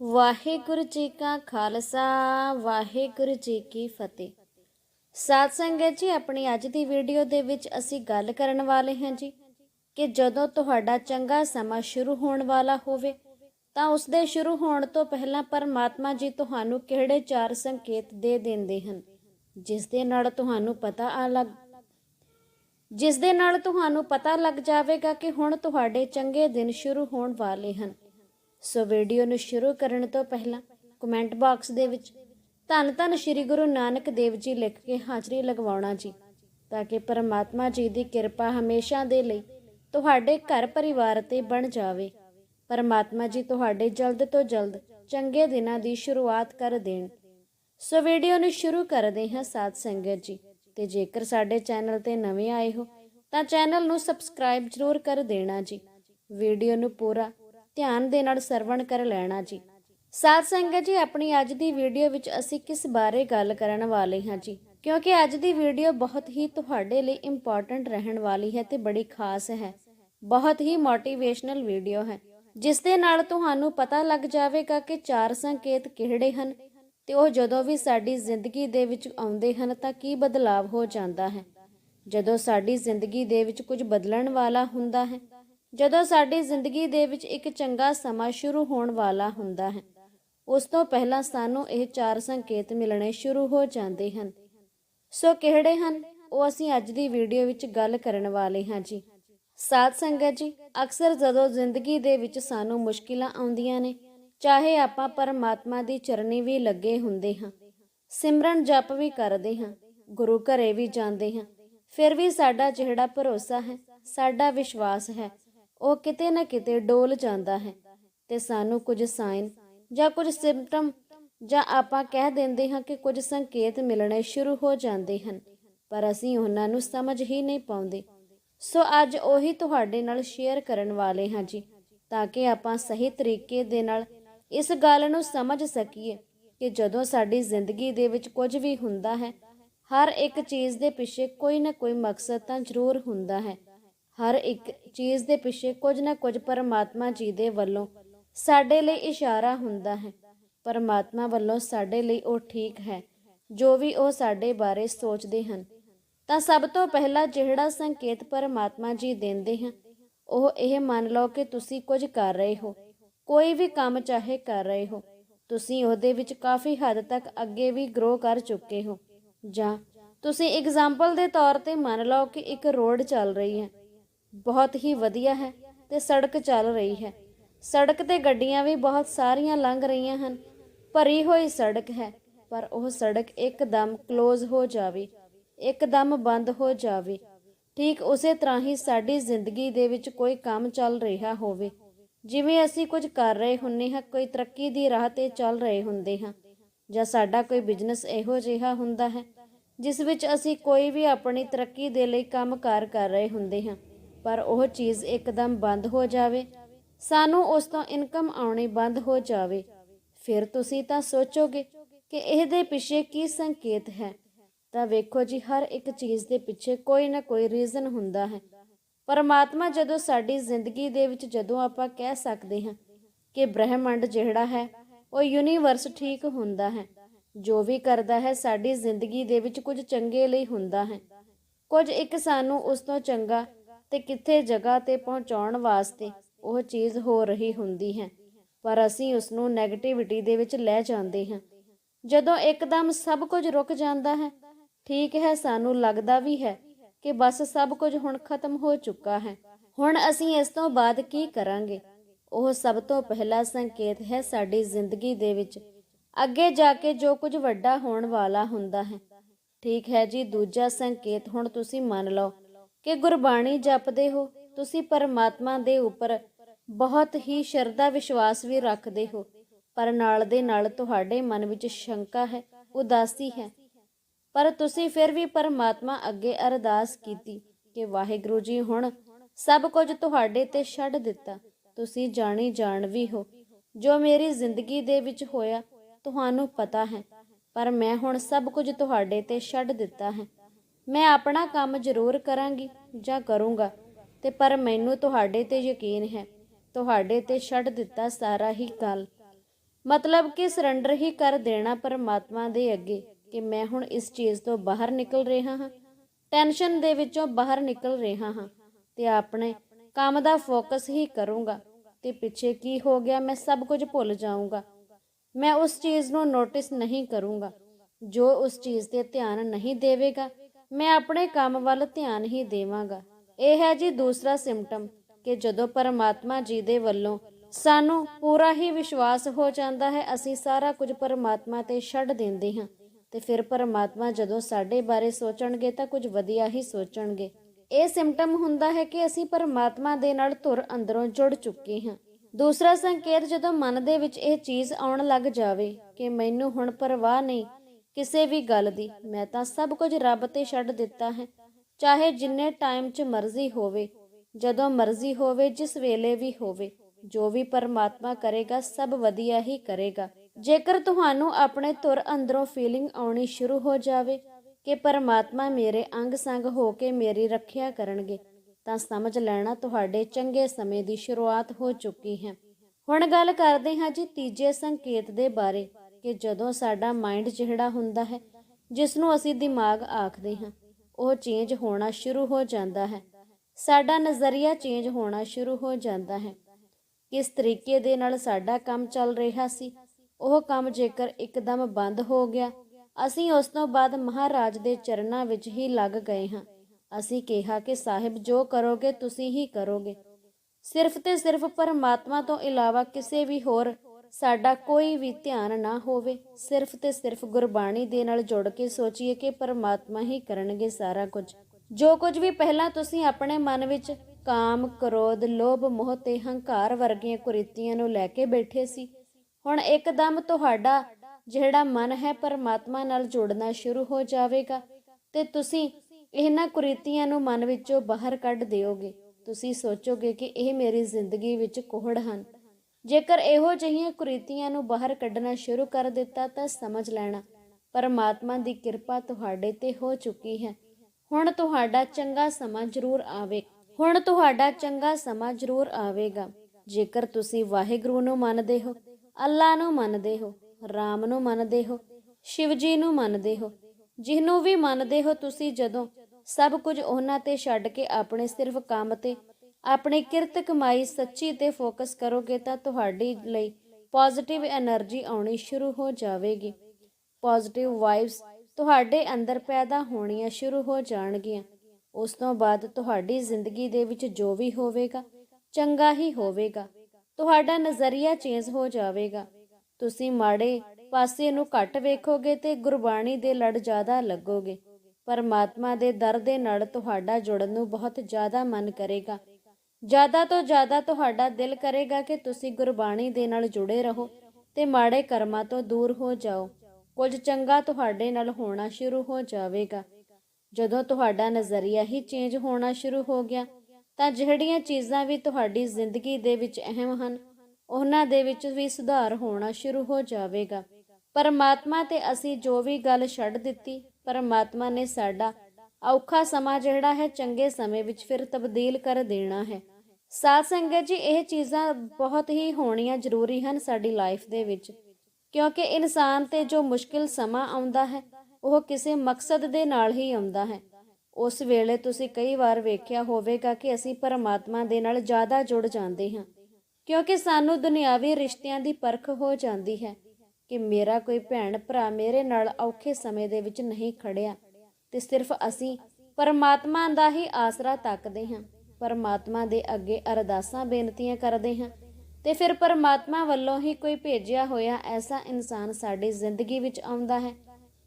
ਵਾਹਿਗੁਰੂ ਜੀ ਕਾ ਖਾਲਸਾ, ਵਾਹਿਗੁਰੂ ਜੀ ਕੀ ਫਤਿਹ। ਸਾਧ ਸੰਗਤ ਜੀ, ਆਪਣੀ ਅੱਜ ਦੀ ਵੀਡੀਓ ਦੇ ਵਿੱਚ ਅਸੀਂ ਗੱਲ ਕਰਨ ਵਾਲੇ ਹਾਂ ਜੀ ਕਿ ਜਦੋਂ ਤੁਹਾਡਾ ਚੰਗਾ ਸਮਾਂ ਸ਼ੁਰੂ ਹੋਣ ਵਾਲਾ ਹੋਵੇ, ਤਾਂ ਉਸ ਦੇ ਸ਼ੁਰੂ ਹੋਣ ਤੋਂ ਪਹਿਲਾਂ ਪਰਮਾਤਮਾ ਜੀ ਤੁਹਾਨੂੰ ਕਿਹੜੇ ਚਾਰ ਸੰਕੇਤ ਦੇ ਦਿੰਦੇ ਹਨ, ਜਿਸ ਦੇ ਨਾਲ ਤੁਹਾਨੂੰ ਪਤਾ ਆ ਲੱਗ, ਜਿਸ ਦੇ ਨਾਲ ਤੁਹਾਨੂੰ ਪਤਾ ਲੱਗ ਜਾਵੇਗਾ ਕਿ ਹੁਣ ਤੁਹਾਡੇ ਚੰਗੇ ਦਿਨ ਸ਼ੁਰੂ ਹੋਣ ਵਾਲੇ ਹਨ। ਸੋ ਵੀਡੀਓ ਨੂੰ ਸ਼ੁਰੂ ਕਰਨ ਤੋਂ ਪਹਿਲਾਂ ਕਮੈਂਟ ਬਾਕਸ ਦੇ ਵਿੱਚ ਧੰਨ ਧੰਨ ਸ੍ਰੀ ਗੁਰੂ ਨਾਨਕ ਦੇਵ ਜੀ ਲਿਖ ਕੇ ਹਾਜ਼ਰੀ ਲਗਵਾਉਣਾ ਜੀ, ਤਾਂ ਕਿ ਪਰਮਾਤਮਾ ਜੀ ਦੀ ਕਿਰਪਾ ਹਮੇਸ਼ਾ ਦੇ ਲਈ ਤੁਹਾਡੇ ਘਰ ਪਰਿਵਾਰ ਤੇ ਬਣ ਜਾਵੇ। ਪਰਮਾਤਮਾ ਜੀ ਤੁਹਾਡੇ ਜਲਦ ਤੋਂ ਜਲਦ ਚੰਗੇ ਦਿਨਾਂ ਦੀ ਸ਼ੁਰੂਆਤ ਕਰ ਦੇਣ। ਸੋ ਵੀਡੀਓ ਨੂੰ ਸ਼ੁਰੂ ਕਰਦੇ ਹਾਂ ਸਾਧ ਸੰਗਤ ਜੀ, ਤੇ ਜੇਕਰ ਸਾਡੇ ਚੈਨਲ ਤੇ ਨਵੇਂ ਆਏ ਹੋ, ਤਾਂ ਚੈਨਲ ਨੂੰ ਸਬਸਕ੍ਰਾਈਬ ਜ਼ਰੂਰ ਕਰ ਦੇਣਾ ਜੀ। ਵੀਡੀਓ ਨੂੰ ਪੂਰਾ ਧਿਆਨ ਦੇ ਨਾਲ ਸਰਵਣ ਕਰ ਲੈਣਾ ਜੀ। ਸਾਧ ਸੰਗਤ ਜੀ, ਆਪਣੀ ਅੱਜ ਦੀ ਵੀਡੀਓ ਵਿੱਚ ਅਸੀਂ ਕਿਸ ਬਾਰੇ ਗੱਲ ਕਰਨ ਵਾਲੇ ਹਾਂ ਜੀ? ਕਿਉਂਕਿ ਅੱਜ ਦੀ ਵੀਡੀਓ ਬਹੁਤ ਹੀ ਤੁਹਾਡੇ ਲਈ ਇੰਪੋਰਟੈਂਟ ਰਹਿਣ ਵਾਲੀ ਹੈ ਤੇ ਬੜੀ ਖਾਸ ਹੈ। ਬਹੁਤ ਹੀ ਮੋਟੀਵੇਸ਼ਨਲ ਵੀਡੀਓ ਹੈ। ਜਿਸ ਦੇ ਨਾਲ ਤੁਹਾਨੂੰ ਪਤਾ ਲੱਗ ਜਾਵੇਗਾ ਕਿ ਚਾਰ ਸੰਕੇਤ ਕਿਹੜੇ ਹਨ ਤੇ ਉਹ ਜਦੋਂ ਵੀ ਸਾਡੀ ਜ਼ਿੰਦਗੀ ਦੇ ਵਿੱਚ ਆਉਂਦੇ ਹਨ ਤਾਂ ਕੀ ਬਦਲਾਵ ਹੋ ਜਾਂਦਾ ਹੈ। ਜਦੋਂ ਸਾਡੀ ਜ਼ਿੰਦਗੀ ਦੇ ਵਿੱਚ ਕੁਝ ਬਦਲਣ ਵਾਲਾ ਹੁੰਦਾ ਹੈ ਜਦੋਂ ਸਾਡੀ ਜ਼ਿੰਦਗੀ ਦੇ ਵਿੱਚ ਇੱਕ ਚੰਗਾ ਸਮਾਂ ਸ਼ੁਰੂ ਹੋਣ ਵਾਲਾ ਹੁੰਦਾ ਹੈ, ਉਸ ਤੋਂ ਪਹਿਲਾਂ ਸਾਨੂੰ ਇਹ ਚਾਰ ਸੰਕੇਤ ਮਿਲਣੇ ਸ਼ੁਰੂ ਹੋ ਜਾਂਦੇ ਹਨ। ਸੋ ਕਿਹੜੇ ਹਨ? ਉਹ ਅਸੀਂ ਅੱਜ ਦੀ ਵੀਡੀਓ ਵਿੱਚ ਗੱਲ ਕਰਨ ਵਾਲੇ ਹਾਂ ਜੀ। ਸਾਧ ਸੰਗਤ ਜੀ, ਅਕਸਰ ਜਦੋਂ ਜ਼ਿੰਦਗੀ ਦੇ ਵਿੱਚ ਸਾਨੂੰ ਮੁਸ਼ਕਿਲਾਂ ਆਉਂਦੀਆਂ ਨੇ, ਚਾਹੇ ਆਪਾਂ ਪਰਮਾਤਮਾ ਦੀ ਚਰਨੀ ਵੀ ਲੱਗੇ ਹੁੰਦੇ ਹਾਂ, ਸਿਮਰਨ ਜਪ ਵੀ ਕਰਦੇ ਹਾਂ, ਗੁਰੂ ਘਰੇ ਵੀ ਜਾਂਦੇ ਹਾਂ, ਫਿਰ ਵੀ ਸਾਡਾ ਜਿਹੜਾ ਭਰੋਸਾ ਹੈ, ਸਾਡਾ ਵਿਸ਼ਵਾਸ ਹੈ ਉਹ ਕਿਤੇ ਨਾ ਕਿਤੇ ਡੋਲ ਜਾਂਦਾ ਹੈ ਤੇ ਸਾਨੂੰ ਕੁਝ ਸਾਈਨ ਜਾਂ ਕੁਝ ਸਿੰਪਟਮ ਜਾਂ ਆਪਾਂ ਕਹਿ ਦਿੰਦੇ ਹਾਂ ਕਿ ਕੁਝ ਸੰਕੇਤ ਮਿਲਣੇ ਸ਼ੁਰੂ ਹੋ ਜਾਂਦੇ ਹਨ, ਪਰ ਅਸੀਂ ਉਹਨਾਂ ਨੂੰ ਸਮਝ ਹੀ ਨਹੀਂ ਪਾਉਂਦੇ। ਸੋ ਅੱਜ ਉਹੀ ਤੁਹਾਡੇ ਨਾਲ ਸ਼ੇਅਰ ਕਰਨ ਵਾਲੇ ਹਾਂ ਜੀ, ਤਾਂ ਕਿ ਆਪਾਂ ਸਹੀ ਤਰੀਕੇ ਦੇ ਨਾਲ ਇਸ ਗੱਲ ਨੂੰ ਸਮਝ ਸਕੀਏ ਕਿ ਜਦੋਂ ਸਾਡੀ ਜ਼ਿੰਦਗੀ ਦੇ ਵਿੱਚ ਕੁਝ ਵੀ ਹੁੰਦਾ ਹੈ, ਹਰ ਇੱਕ ਚੀਜ਼ ਦੇ ਪਿੱਛੇ ਕੋਈ ਨਾ ਕੋਈ ਮਕਸਦ ਤਾਂ ਜ਼ਰੂਰ ਹੁੰਦਾ ਹੈ। ਹਰ ਇੱਕ ਚੀਜ਼ ਦੇ ਪਿੱਛੇ ਕੁਝ ਨਾ ਕੁਝ ਪਰਮਾਤਮਾ ਜੀ ਦੇ ਵੱਲੋਂ ਸਾਡੇ ਲਈ ਇਸ਼ਾਰਾ ਹੁੰਦਾ ਹੈ। ਪਰਮਾਤਮਾ ਵੱਲੋਂ ਸਾਡੇ ਲਈ ਉਹ ਠੀਕ ਹੈ, ਜੋ ਵੀ ਉਹ ਸਾਡੇ ਬਾਰੇ ਸੋਚਦੇ ਹਨ। ਤਾਂ ਸਭ ਤੋਂ ਪਹਿਲਾ ਜਿਹੜਾ ਸੰਕੇਤ ਪਰਮਾਤਮਾ ਜੀ ਦਿੰਦੇ ਹਨ, ਉਹ ਇਹ ਮੰਨ ਲਓ ਕਿ ਤੁਸੀਂ ਕੁਝ ਕਰ ਰਹੇ ਹੋ, ਕੋਈ ਵੀ ਕੰਮ ਚਾਹੇ ਕਰ ਰਹੇ ਹੋ, ਤੁਸੀਂ ਉਹਦੇ ਵਿੱਚ ਕਾਫੀ ਹੱਦ ਤੱਕ ਅੱਗੇ ਵੀ ਗਰੋ ਕਰ ਚੁੱਕੇ ਹੋ। ਜਾਂ ਤੁਸੀਂ ਐਗਜ਼ਾਮਪਲ ਦੇ ਤੌਰ ਤੇ ਮੰਨ ਲਓ ਕਿ ਇੱਕ ਰੋਡ ਚੱਲ ਰਹੀ ਹੈ ਬਹੁਤ ਹੀ ਵਧੀਆ ਹੈ ਤੇ ਸੜਕ ਚੱਲ ਰਹੀ ਹੈ। ਸੜਕ ਤੇ ਗੱਡੀਆਂ ਵੀ ਬਹੁਤ ਸਾਰੀਆਂ ਲੰਘ ਰਹੀਆਂ ਹਨ। ਭਰੀ ਹੋਈ ਸੜਕ ਹੈ, ਪਰ ਉਹ ਸੜਕ ਇੱਕਦਮ ক্লোਜ਼ ਹੋ ਜਾਵੇ, ਇੱਕਦਮ ਬੰਦ ਹੋ ਜਾਵੇ। ਠੀਕ ਉਸੇ ਤਰ੍ਹਾਂ ਹੀ ਸਾਡੀ ਜ਼ਿੰਦਗੀ ਦੇ ਵਿੱਚ ਕੋਈ ਕੰਮ ਚੱਲ ਰਿਹਾ ਹੋਵੇ। ਜਿਵੇਂ ਅਸੀਂ ਕੁਝ ਕਰ ਰਹੇ ਹੁੰਨੇ ਹਾਂ, ਕੋਈ ਤਰੱਕੀ ਦੀ ਰਾਹ ਤੇ ਚੱਲ ਰਹੇ ਹੁੰਦੇ ਹਾਂ, ਜਾਂ ਸਾਡਾ ਕੋਈ ਬਿਜ਼ਨਸ ਇਹੋ ਜਿਹਾ ਹੁੰਦਾ ਹੈ, ਜਿਸ ਵਿੱਚ ਅਸੀਂ ਕੋਈ ਵੀ ਆਪਣੀ ਤਰੱਕੀ ਦੇ ਲਈ ਕੰਮ ਕੰਮਕਾਰ ਕਰ ਰਹੇ ਹੁੰਦੇ ਹਾਂ। ਪਰ ਉਹ ਚੀਜ਼ ਇੱਕਦਮ ਬੰਦ ਹੋ ਜਾਵੇ। ਸਾਨੂੰ ਉਸ ਤੋਂ ਇਨਕਮ ਆਉਣੀ ਬੰਦ ਹੋ ਜਾਵੇ। ਫਿਰ ਤੁਸੀਂ ਤਾਂ ਸੋਚੋਗੇ ਕਿ ਇਹਦੇ ਪਿੱਛੇ ਕੀ ਸੰਕੇਤ ਹੈ। ਤਾਂ ਵੇਖੋ ਜੀ, ਹਰ ਇੱਕ ਚੀਜ਼ ਦੇ ਪਿੱਛੇ ਕੋਈ ਨਾ ਕੋਈ ਰੀਜ਼ਨ ਹੁੰਦਾ ਹੈ। ਪਰਮਾਤਮਾ ਜਦੋਂ ਸਾਡੀ ਜ਼ਿੰਦਗੀ ਦੇ ਵਿੱਚ ਜਦੋਂ ਆਪਾਂ ਕਹਿ ਸਕਦੇ ਹਾਂ ਕਿ ਬ੍ਰਹਿਮੰਡ ਜਿਹੜਾ ਹੈ, ਉਹ ਯੂਨੀਵਰਸ ਠੀਕ ਹੁੰਦਾ ਹੈ। ਜੋ ਵੀ ਕਰਦਾ ਹੈ, ਸਾਡੀ ਜ਼ਿੰਦਗੀ ਦੇ ਵਿੱਚ ਕੁਝ ਚੰਗੇ ਲਈ ਹੁੰਦਾ ਹੈ। ਕੁਝ ਇੱਕ ਸਾਨੂੰ ਉਸ ਤੋਂ ਚੰਗਾ ਤੇ ਕਿੱਥੇ ਜਗ੍ਹਾ ਤੇ ਪਹੁੰਚਾਉਣ ਵਾਸਤੇ ਉਹ ਚੀਜ਼ ਹੋ ਰਹੀ ਹੁੰਦੀ ਹੈ। ਪਰ ਅਸੀਂ ਉਸ ਨੂੰ 네ਗੇਟਿਵਿਟੀ ਦੇ ਵਿੱਚ ਲੈ ਜਾਂਦੇ ਹਾਂ। ਜਦੋਂ ਇੱਕਦਮ ਸਭ ਕੁਝ ਰੁਕ ਜਾਂਦਾ ਹੈ, ਠੀਕ ਹੈ, ਸਾਨੂੰ ਲੱਗਦਾ ਵੀ ਹੈ ਕਿ ਬਸ ਸਭ ਕੁਝ ਹੁਣ ਖਤਮ ਹੋ ਚੁੱਕਾ ਹੈ। ਹੁਣ ਅਸੀਂ ਇਸ ਤੋਂ ਬਾਅਦ ਕੀ ਕਰਾਂਗੇ? ਉਹ ਸਭ ਤੋਂ ਪਹਿਲਾ ਸੰਕੇਤ ਹੈ ਸਾਡੀ ਜ਼ਿੰਦਗੀ ਦੇ ਵਿੱਚ। ਅੱਗੇ ਜਾ ਕੇ ਜੋ ਕੁਝ ਵੱਡਾ ਹੋਣ ਵਾਲਾ ਹੁੰਦਾ ਹੈ। ਠੀਕ ਹੈ ਜੀ, ਦੂਜਾ ਸੰਕੇਤ ਹੁਣ ਤੁਸੀਂ ਮੰਨ ਲਓ ਕਿ ਗੁਰਬਾਣੀ ਜਪਦੇ ਹੋ, ਤੁਸੀਂ ਪਰਮਾਤਮਾ ਦੇ ਉੱਪਰ ਬਹੁਤ ਹੀ ਸ਼ਰਧਾ ਵਿਸ਼ਵਾਸ ਵੀ ਰੱਖਦੇ ਹੋ। ਪਰ ਨਾਲ ਦੇ ਨਾਲ ਤੁਹਾਡੇ ਮਨ ਵਿੱਚ ਸ਼ੰਕਾ ਹੈ, ਉਦਾਸੀ ਹੈ। ਪਰ ਤੁਸੀਂ ਫਿਰ ਵੀ ਪਰਮਾਤਮਾ ਅੱਗੇ ਅਰਦਾਸ ਕੀਤੀ ਕਿ ਵਾਹਿਗੁਰੂ ਜੀ ਹੁਣ ਸਭ ਕੁਝ ਤੁਹਾਡੇ ਤੇ ਛੱਡ ਦਿੱਤਾ। ਤੁਸੀਂ ਜਾਣੀ ਜਾਣ ਵੀ ਹੋ। ਜੋ ਮੇਰੀ ਜ਼ਿੰਦਗੀ ਦੇ ਵਿੱਚ ਹੋਇਆ, ਤੁਹਾਨੂੰ ਪਤਾ ਹੈ। ਪਰ ਮੈਂ ਹੁਣ ਸਭ ਕੁਝ ਤੁਹਾਡੇ ਤੇ ਛੱਡ ਦਿੱਤਾ ਹੈ। ਮੈਂ ਆਪਣਾ ਕੰਮ ਜ਼ਰੂਰ ਕਰਾਂਗੀ ਜਾਂ ਕਰੂੰਗਾ। ਤੇ ਪਰ ਮੈਨੂੰ ਤੁਹਾਡੇ ਤੇ ਯਕੀਨ ਹੈ। ਤੁਹਾਡੇ ਤੇ ਛੱਡ ਦਿੱਤਾ ਸਾਰਾ ਹੀ ਗੱਲ ਮਤਲਬ ਕਿ ਸਰੈਂਡਰ ਹੀ ਕਰ ਦੇਣਾ ਪਰਮਾਤਮਾ ਦੇ ਅੱਗੇ ਕਿ ਮੈਂ ਹੁਣ ਇਸ ਚੀਜ਼ ਤੋਂ ਬਾਹਰ ਨਿਕਲ ਰਿਹਾ ਹਾਂ। ਟੈਨਸ਼ਨ ਦੇ ਵਿੱਚੋਂ ਬਾਹਰ ਨਿਕਲ ਰਿਹਾ ਹਾਂ ਤੇ ਆਪਣੇ ਕੰਮ ਦਾ ਫੋਕਸ ਹੀ ਕਰੂੰਗਾ ਤੇ ਪਿੱਛੇ ਕੀ ਹੋ ਗਿਆ ਮੈਂ ਸਭ ਕੁਝ ਭੁੱਲ ਜਾਊਂਗਾ। ਮੈਂ ਉਸ ਚੀਜ਼ ਨੂੰ ਨੋਟਿਸ ਨਹੀਂ ਕਰੂੰਗਾ। ਜੋ ਉਸ ਚੀਜ਼ ਤੇ ਧਿਆਨ ਨਹੀਂ ਦੇਵੇਗਾ ਮੈਂ ਆਪਣੇ ਕੰਮ ਵੱਲ ਧਿਆਨ ਹੀ ਦੇਵਾਂਗਾ। ਇਹ ਹੈ ਜੀ ਦੂਸਰਾ ਸਿੰਪਟਮ ਕਿ ਜਦੋਂ ਪਰਮਾਤਮਾ ਜੀ ਦੇ ਵੱਲੋਂ ਸਾਨੂੰ ਪੂਰਾ ਹੀ ਵਿਸ਼ਵਾਸ ਹੋ ਜਾਂਦਾ ਹੈ, ਅਸੀਂ ਸਾਰਾ ਕੁਝ ਪਰਮਾਤਮਾ ਤੇ ਛੱਡ ਦਿੰਦੇ ਹਾਂ। ਤੇ ਫਿਰ ਪਰਮਾਤਮਾ ਜਦੋਂ ਸਾਡੇ ਬਾਰੇ ਸੋਚਣਗੇ ਤਾਂ ਕੁਝ ਵਧੀਆ ਹੀ ਸੋਚਣਗੇ। ਇਹ ਸਿੰਪਟਮ ਹੁੰਦਾ ਹੈ ਕਿ ਅਸੀਂ ਪਰਮਾਤਮਾ ਦੇ ਨਾਲ ਧੁਰ ਅੰਦਰੋਂ ਜੁੜ ਚੁੱਕੇ ਹਾਂ। ਦੂਸਰਾ ਸੰਕੇਤ ਜਦੋਂ ਮਨ ਦੇ ਵਿੱਚ ਇਹ ਚੀਜ਼ ਆਉਣ ਲੱਗ ਜਾਵੇ ਕਿ ਮੈਨੂੰ ਹੁਣ ਪਰਵਾਹ ਨਹੀਂ ਕਿਸੇ ਵੀ ਗੱਲ ਦੀ, ਮੈਂ ਤਾਂ ਸਭ ਕੁਝ ਰੱਬ ਤੇ ਛੱਡ ਦਿੱਤਾ ਹੈ। ਚਾਹੇ ਜਿੰਨੇ ਟਾਈਮ 'ਚ ਮਰਜ਼ੀ ਹੋਵੇ, ਜਦੋਂ ਮਰਜ਼ੀ ਹੋਵੇ, ਜਿਸ ਵੇਲੇ ਵੀ ਹੋਵੇ, ਜੋ ਵੀ ਪਰਮਾਤਮਾ ਕਰੇਗਾ, ਸਭ ਵਧੀਆ ਹੀ ਕਰੇਗਾ। ਜੇਕਰ ਤੁਹਾਨੂੰ ਆਪਣੇ ਧੁਰ ਅੰਦਰੋਂ ਫੀਲਿੰਗ ਆਉਣੀ ਸ਼ੁਰੂ ਹੋ ਜਾਵੇ ਕਿ ਪਰਮਾਤਮਾ ਮੇਰੇ ਅੰਗ ਸੰਗ ਹੋ ਕੇ ਮੇਰੀ ਰੱਖਿਆ ਕਰਨਗੇ, ਤਾਂ ਸਮਝ ਲੈਣਾ ਤੁਹਾਡੇ ਚੰਗੇ ਸਮੇਂ ਦੀ ਸ਼ੁਰੂਆਤ ਹੋ ਚੁੱਕੀ ਹੈ। ਹੁਣ ਗੱਲ ਕਰਦੇ ਹਾਂ ਜੀ ਤੀਜੇ ਸੰਕੇਤ ਦੇ ਬਾਰੇ। ਕਿ ਜਦੋਂ ਸਾਡਾ ਮਾਈਂਡ ਜਿਹੜਾ ਹੁੰਦਾ ਹੈ ਜਿਸ ਨੂੰ ਅਸੀਂ ਦਿਮਾਗ ਆਖਦੇ ਹਾਂ, ਉਹ ਚੇਂਜ ਹੋਣਾ ਸ਼ੁਰੂ ਹੋ ਜਾਂਦਾ ਹੈ। ਸਾਡਾ ਨਜ਼ਰੀਆ ਚੇਂਜ ਹੋਣਾ ਸ਼ੁਰੂ ਹੋ ਜਾਂਦਾ ਹੈ। ਕਿਸ ਤਰੀਕੇ ਦੇ ਨਾਲ ਸਾਡਾ ਕੰਮ ਚੱਲ ਰਿਹਾ ਸੀ, ਉਹ ਕੰਮ ਜੇਕਰ ਇੱਕਦਮ ਬੰਦ ਹੋ ਗਿਆ, ਅਸੀਂ ਉਸ ਤੋਂ ਬਾਅਦ ਮਹਾਰਾਜ ਦੇ ਚਰਨਾਂ ਵਿੱਚ ਹੀ ਲੱਗ ਗਏ ਹਾਂ। ਅਸੀਂ ਕਿਹਾ ਕਿ ਸਾਹਿਬ, ਜੋ ਕਰੋਗੇ ਤੁਸੀਂ ਹੀ ਕਰੋਗੇ। ਸਿਰਫ ਤੇ ਸਿਰਫ ਪਰਮਾਤਮਾ ਤੋਂ ਇਲਾਵਾ ਕਿਸੇ ਵੀ ਹੋਰ ਸਾਡਾ ਕੋਈ ਵੀ ਧਿਆਨ ਨਾ ਹੋਵੇ ਸਿਰਫ ਤੇ ਸਿਰਫ ਗੁਰਬਾਣੀ ਦੇ ਨਾਲ ਜੁੜ ਕੇ ਸੋਚੀਏ ਕਿ ਪਰਮਾਤਮਾ ਹੀ ਕਰਨਗੇ ਸਾਰਾ ਕੁਝ। ਜੋ ਕੁਝ ਵੀ ਪਹਿਲਾਂ ਤੁਸੀਂ ਆਪਣੇ ਮਨ ਵਿੱਚ ਕਾਮ, ਕ੍ਰੋਧ, ਲੋਭ, ਮੋਹ ਤੇ ਹੰਕਾਰ ਵਰਗੀਆਂ ਕੁਰੀਤੀਆਂ ਨੂੰ ਲੈ ਕੇ ਬੈਠੇ ਸੀ ਹੁਣ ਇੱਕਦਮ ਤੁਹਾਡਾ ਜਿਹੜਾ ਮਨ ਹੈ ਪਰਮਾਤਮਾ ਨਾਲ ਜੁੜਨਾ ਸ਼ੁਰੂ ਹੋ ਜਾਵੇਗਾ ਤੇ ਤੁਸੀਂ ਇਹਨਾਂ ਕੁਰੀਤੀਆਂ ਨੂੰ ਮਨ ਵਿੱਚੋਂ ਬਾਹਰ ਕੱਢ ਦਿਓਗੇ। ਤੁਸੀਂ ਸੋਚੋਗੇ ਕਿ ਇਹ ਮੇਰੀ ਜ਼ਿੰਦਗੀ ਵਿੱਚ ਕੋਹੜ ਹਨ। ਜੇਕਰ ਇਹੋ ਜਿਹੀਆਂ ਕੁਰੀਤੀਆਂ ਨੂੰ ਬਾਹਰ ਕੱਢਣਾ ਸ਼ੁਰੂ ਕਰ ਦਿੱਤਾ ਤਾਂ ਸਮਝ ਲੈਣਾ, ਪਰਮਾਤਮਾ ਦੀ ਕਿਰਪਾ ਤੁਹਾਡੇ ਤੇ ਹੋ ਚੁੱਕੀ ਹੈ। ਹੁਣ ਤੁਹਾਡਾ ਚੰਗਾ ਸਮਾਂ ਜ਼ਰੂਰ ਆਵੇ, ਹੁਣ ਤੁਹਾਡਾ ਚੰਗਾ ਸਮਾਂ ਜ਼ਰੂਰ ਆਵੇਗਾ। ਜੇਕਰ ਤੁਸੀਂ ਵਾਹਿਗੁਰੂ ਨੂੰ ਮੰਨਦੇ ਹੋ ਅੱਲਾ ਨੂੰ ਮੰਨਦੇ ਹੋ, ਰਾਮ ਨੂੰ ਮੰਨਦੇ ਹੋ ਸ਼ਿਵ ਜੀ ਨੂੰ ਮੰਨਦੇ ਹੋ, ਜਿਹਨੂੰ ਵੀ ਮੰਨਦੇ ਹੋ ਤੁਸੀਂ ਜਦੋਂ ਸਭ ਕੁਝ ਉਹਨਾਂ ਤੇ ਛੱਡ ਕੇ ਆਪਣੇ ਸਿਰਫ ਕੰਮ ਤੇ ਆਪਣੀ ਕਿਰਤ ਕਮਾਈ ਸੱਚੀ ਤੇ ਫੋਕਸ ਕਰੋਗੇ ਤਾਂ ਤੁਹਾਡੀ ਲਈ ਪੋਜ਼ਿਟਿਵ એનર્ਜੀ ਆਉਣੀ ਸ਼ੁਰੂ ਹੋ ਜਾਵੇਗੀ। ਪੋਜ਼ਿਟਿਵ ਵਾਈਬਸ ਤੁਹਾਡੇ ਅੰਦਰ ਪੈਦਾ ਹੋਣੀਆਂ ਸ਼ੁਰੂ ਹੋ ਜਾਣਗੀਆਂ। ਉਸ ਤੋਂ ਬਾਅਦ ਤੁਹਾਡੀ ਜ਼ਿੰਦਗੀ ਦੇ ਵਿੱਚ ਜੋ ਵੀ ਹੋਵੇਗਾ, ਚੰਗਾ ਹੀ ਹੋਵੇਗਾ। ਤੁਹਾਡਾ ਨਜ਼ਰੀਆ ਚੇਂਜ ਹੋ ਜਾਵੇਗਾ। ਤੁਸੀਂ ਮਾੜੇ ਪਾਸੇ ਨੂੰ ਘੱਟ ਵੇਖੋਗੇ ਤੇ ਗੁਰਬਾਣੀ ਦੇ ਲੜ ਜ਼ਿਆਦਾ ਲੱਗੋਗੇ। ਪਰਮਾਤਮਾ ਦੇ ਦਰ ਦੇ ਨਾਲ ਤੁਹਾਡਾ ਜੁੜਨ ਨੂੰ ਬਹੁਤ ਜ਼ਿਆਦਾ ਮਨ ਕਰੇਗਾ। ਜ਼ਿਆਦਾ ਤੋਂ ਜ਼ਿਆਦਾ ਤੁਹਾਡਾ ਦਿਲ ਕਰੇਗਾ ਕਿ ਤੁਸੀਂ ਗੁਰਬਾਣੀ ਦੇ ਨਾਲ ਜੁੜੇ ਰਹੋ ਤੇ ਮਾੜੇ ਕਰਮਾਂ ਤੋਂ ਦੂਰ ਹੋ ਜਾਓ। ਕੁਝ ਚੰਗਾ ਤੁਹਾਡੇ ਨਾਲ ਹੋਣਾ ਸ਼ੁਰੂ ਹੋ ਜਾਵੇਗਾ। ਜਦੋਂ ਤੁਹਾਡਾ ਨਜ਼ਰੀਆ ਹੀ ਚੇਂਜ ਹੋਣਾ ਸ਼ੁਰੂ ਹੋ ਗਿਆ, ਤਾਂ ਜਿਹੜੀਆਂ ਚੀਜ਼ਾਂ ਵੀ ਤੁਹਾਡੀ ਜ਼ਿੰਦਗੀ ਦੇ ਵਿੱਚ ਅਹਿਮ ਹਨ, ਉਹਨਾਂ ਦੇ ਵਿੱਚ ਵੀ ਸੁਧਾਰ ਹੋਣਾ ਸ਼ੁਰੂ ਹੋ ਜਾਵੇਗਾ। ਪਰਮਾਤਮਾ ਤੇ ਅਸੀਂ ਜੋ ਵੀ ਗੱਲ ਛੱਡ ਦਿੱਤੀ, ਪਰਮਾਤਮਾ ਨੇ ਸਾਡਾ ਔਖਾ ਸਮਾਂ ਜਿਹੜਾ ਹੈ ਚੰਗੇ ਸਮੇਂ ਵਿੱਚ ਫਿਰ ਤਬਦੀਲ ਕਰ ਦੇਣਾ ਹੈ। ਸਾਧ ਸੰਗਤ ਜੀ, ਇਹ ਚੀਜ਼ਾਂ ਬਹੁਤ ਹੀ ਹੋਣੀਆਂ ਜ਼ਰੂਰੀ ਹਨ ਸਾਡੀ ਲਾਈਫ ਦੇ ਵਿੱਚ। ਕਿਉਂਕਿ ਇਨਸਾਨ ਤੇ ਜੋ ਮੁਸ਼ਕਿਲ ਸਮਾਂ ਆਉਂਦਾ ਹੈ, ਉਹ ਕਿਸੇ ਮਕਸਦ ਦੇ ਨਾਲ ਹੀ ਆਉਂਦਾ ਹੈ। ਉਸ ਵੇਲੇ ਤੁਸੀਂ ਕਈ ਵਾਰ ਵੇਖਿਆ ਹੋਵੇਗਾ ਕਿ ਅਸੀਂ ਪਰਮਾਤਮਾ ਦੇ ਨਾਲ ਜ਼ਿਆਦਾ ਜੁੜ ਜਾਂਦੇ ਹਾਂ। ਕਿਉਂਕਿ ਸਾਨੂੰ ਦੁਨਿਆਵੀ ਰਿਸ਼ਤਿਆਂ ਦੀ ਪਰਖ ਹੋ ਜਾਂਦੀ ਹੈ ਕਿ ਮੇਰਾ ਕੋਈ ਭੈਣ ਭਰਾ ਮੇਰੇ ਨਾਲ ਔਖੇ ਸਮੇਂ ਦੇ ਵਿੱਚ ਨਹੀਂ ਖੜਿਆ ਤੇ ਸਿਰਫ ਅਸੀਂ ਪਰਮਾਤਮਾ ਦਾ ਹੀ ਆਸਰਾ ਤੱਕਦੇ ਹਾਂ। ਪਰਮਾਤਮਾ ਦੇ ਅੱਗੇ ਅਰਦਾਸਾਂ, ਬੇਨਤੀਆਂ ਕਰਦੇ ਹਾਂ। ਤੇ ਫਿਰ ਪਰਮਾਤਮਾ ਵੱਲੋਂ ਹੀ ਕੋਈ ਭੇਜਿਆ ਹੋਇਆ ਐਸਾ ਇਨਸਾਨ ਸਾਡੀ ਜ਼ਿੰਦਗੀ ਵਿੱਚ ਆਉਂਦਾ ਹੈ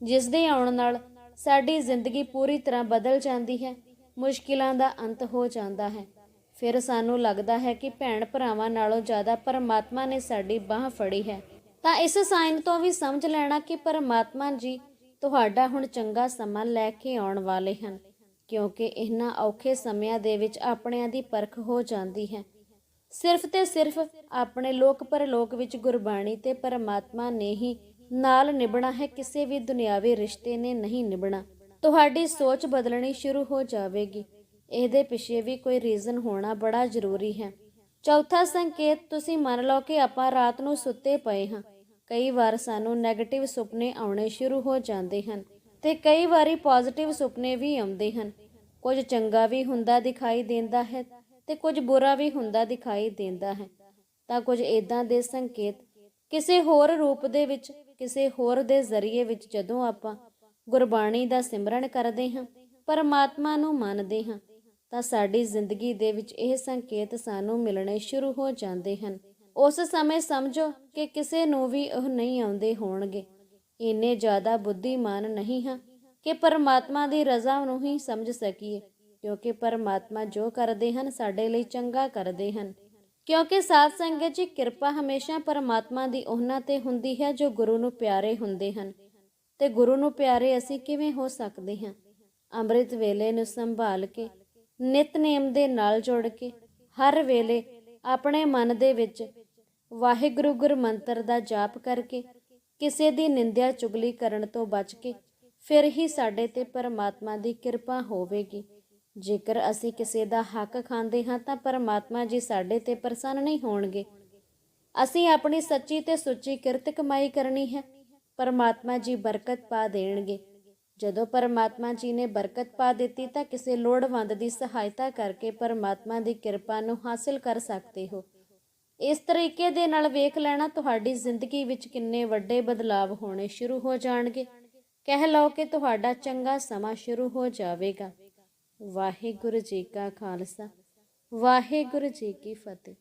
ਜਿਸ ਦੇ ਆਉਣ ਨਾਲ ਸਾਡੀ ਜ਼ਿੰਦਗੀ ਪੂਰੀ ਤਰ੍ਹਾਂ ਬਦਲ ਜਾਂਦੀ ਹੈ, ਮੁਸ਼ਕਿਲਾਂ ਦਾ ਅੰਤ ਹੋ ਜਾਂਦਾ ਹੈ। ਫਿਰ ਸਾਨੂੰ ਲੱਗਦਾ ਹੈ ਕਿ ਭੈਣ ਭਰਾਵਾਂ ਨਾਲੋਂ ਜ਼ਿਆਦਾ ਪਰਮਾਤਮਾ ਨੇ ਸਾਡੀ ਬਾਹ ਫੜੀ ਹੈ। ਤਾਂ ਇਸ ਸਾਈਨ ਤੋਂ ਵੀ ਸਮਝ ਲੈਣਾ ਕਿ ਪਰਮਾਤਮਾ ਜੀ ਤੁਹਾਡਾ ਹੁਣ ਚੰਗਾ ਸਮਾਂ ਲੈ ਕੇ ਆਉਣ ਵਾਲੇ ਹਨ। ਕਿਉਂਕਿ ਇਹਨਾਂ ਔਖੇ ਸਮਿਆਂ ਦੇ ਵਿੱਚ ਆਪਣਿਆਂ ਦੀ ਪਰਖ ਹੋ ਜਾਂਦੀ ਹੈ। ਸਿਰਫ ਤੇ ਸਿਰਫ ਆਪਣੇ ਲੋਕ ਪਰਲੋਕ ਵਿੱਚ ਗੁਰਬਾਣੀ ਤੇ ਪਰਮਾਤਮਾ ਨੇ ਹੀ ਨਾਲ ਨਿਭਣਾ ਹੈ, ਕਿਸੇ ਵੀ ਦੁਨਿਆਵੀ ਰਿਸ਼ਤੇ ਨੇ ਨਹੀਂ ਨਿਭਣਾ। ਤੁਹਾਡੀ ਸੋਚ ਬਦਲਣੀ ਸ਼ੁਰੂ ਹੋ ਜਾਵੇਗੀ। ਇਹਦੇ ਪਿੱਛੇ ਵੀ ਕੋਈ ਰੀਜ਼ਨ ਹੋਣਾ ਬੜਾ ਜ਼ਰੂਰੀ ਹੈ। ਚੌਥਾ ਸੰਕੇਤ, ਤੁਸੀਂ ਮੰਨ ਲਓ ਕਿ ਆਪਾਂ ਰਾਤ ਨੂੰ ਸੁੱਤੇ ਪਏ ਹਾਂ। ਕਈ ਵਾਰ ਸਾਨੂੰ 네ਗੇਟਿਵ ਸੁਪਨੇ ਆਉਣੇ ਸ਼ੁਰੂ ਹੋ ਜਾਂਦੇ ਹਨ। ਤੇ ਕਈ ਵਾਰੀ ਪੋਜ਼ਿਟਿਵ ਸੁਪਨੇ ਵੀ ਆਉਂਦੇ ਹਨ। ਕੁਝ ਚੰਗਾ ਵੀ ਹੁੰਦਾ ਦਿਖਾਈ ਦਿੰਦਾ ਹੈ ਤੇ ਕੁਝ ਬੁਰਾ ਵੀ ਹੁੰਦਾ ਦਿਖਾਈ ਦਿੰਦਾ ਹੈ। ਤਾਂ ਕੁਝ ਇਦਾਂ ਦੇ ਸੰਕੇਤ ਕਿਸੇ ਹੋਰ ਰੂਪ ਦੇ ਵਿੱਚ, ਕਿਸੇ ਹੋਰ ਦੇ ਜ਼ਰੀਏ ਵਿੱਚ ਜਦੋਂ ਆਪਾਂ ਗੁਰਬਾਣੀ ਦਾ ਸਿਮਰਨ ਕਰਦੇ ਹਾਂ, ਪਰਮਾਤਮਾ ਨੂੰ ਮੰਨਦੇ ਹਾਂ, ਤਾਂ ਸਾਡੀ ਜ਼ਿੰਦਗੀ ਦੇ ਵਿੱਚ ਇਹ ਸੰਕੇਤ ਸਾਨੂੰ ਮਿਲਣੇ ਸ਼ੁਰੂ ਹੋ ਜਾਂਦੇ ਹਨ। ਉਸ ਸਮੇਂ ਸਮਝੋ ਕਿ ਕਿਸੇ ਨੂੰ ਵੀ ਉਹ ਨਹੀਂ ਆਉਂਦੇ ਹੋਣਗੇ। ਇੰਨੇ ਜ਼ਿਆਦਾ ਬੁੱਧੀਮਾਨ ਨਹੀਂ ਹਾਂ ਕਿ ਪਰਮਾਤਮਾ ਦੀ ਰਜ਼ਾ ਨੂੰ ਹੀ ਸਮਝ ਸਕੀਏ, ਕਿਉਂਕਿ ਪਰਮਾਤਮਾ ਜੋ ਕਰਦੇ ਹਨ, ਸਾਡੇ ਲਈ ਚੰਗਾ ਕਰਦੇ ਹਨ। ਕਿਉਂਕਿ ਸਾਧ ਸੰਗਤ ਜੀ ਕਿਰਪਾ ਹਮੇਸ਼ਾ ਪਰਮਾਤਮਾ ਦੀ ਉਹਨਾਂ ਤੇ ਹੁੰਦੀ ਹੈ ਜੋ ਗੁਰੂ ਨੂੰ ਪਿਆਰੇ ਹੁੰਦੇ ਹਨ। ਤੇ ਗੁਰੂ ਨੂੰ ਪਿਆਰੇ ਅਸੀਂ ਕਿਵੇਂ ਹੋ ਸਕਦੇ ਹਾਂ? ਅੰਮ੍ਰਿਤ ਵੇਲੇ ਨੂੰ ਸੰਭਾਲ ਕੇ ਨਿਤਨੇਮ ਦੇ ਨਾਲ ਜੁੜ ਕੇ, ਹਰ ਵੇਲੇ ਆਪਣੇ ਮਨ ਦੇ ਵਿੱਚ ਵਾਹਿਗੁਰੂ ਗੁਰ ਮੰਤਰ ਦਾ ਜਾਪ ਕਰਕੇ ਕਿਸੇ ਦੀ ਨਿੰਦਿਆ ਚੁਗਲੀ ਕਰਨ ਤੋਂ ਬਚ ਕੇ, ਫਿਰ ਹੀ ਸਾਡੇ ਤੇ ਪਰਮਾਤਮਾ ਦੀ ਕਿਰਪਾ ਹੋਵੇਗੀ। ਜੇਕਰ ਅਸੀਂ ਕਿਸੇ ਦਾ ਹੱਕ ਖਾਂਦੇ ਹਾਂ, ਤਾਂ ਪਰਮਾਤਮਾ ਜੀ ਸਾਡੇ ਤੇ ਪ੍ਰਸੰਨ ਨਹੀਂ ਹੋਣਗੇ। ਅਸੀਂ ਆਪਣੀ ਸੱਚੀ ਤੇ ਸੁੱਚੀ ਕਿਰਤ ਕਮਾਈ ਕਰਨੀ ਹੈ। ਪਰਮਾਤਮਾ ਜੀ ਬਰਕਤ ਪਾ ਦੇਣਗੇ। ਜਦੋਂ ਪਰਮਾਤਮਾ ਜੀ ਨੇ ਬਰਕਤ ਪਾ ਦਿੱਤੀ, ਤਾਂ ਕਿਸੇ ਲੋੜਵੰਦ ਦੀ ਸਹਾਇਤਾ ਕਰਕੇ ਪਰਮਾਤਮਾ ਦੀ ਕਿਰਪਾ ਨੂੰ ਹਾਸਲ ਕਰ ਸਕਦੇ ਹੋ। ਇਸ ਤਰੀਕੇ ਦੇ ਨਾਲ ਵੇਖ ਲੈਣਾ ਤੁਹਾਡੀ ਜ਼ਿੰਦਗੀ ਵਿੱਚ ਕਿੰਨੇ ਵੱਡੇ ਬਦਲਾਵ ਹੋਣੇ ਸ਼ੁਰੂ ਹੋ ਜਾਣਗੇ। ਕਹਿ ਲਓ ਕਿ ਤੁਹਾਡਾ ਚੰਗਾ ਸਮਾਂ ਸ਼ੁਰੂ ਹੋ ਜਾਵੇਗਾ। ਵਾਹਿਗੁਰੂ ਜੀ ਕਾ ਖਾਲਸਾ। ਵਾਹਿਗੁਰੂ ਜੀ ਕੀ ਫਤਿਹ।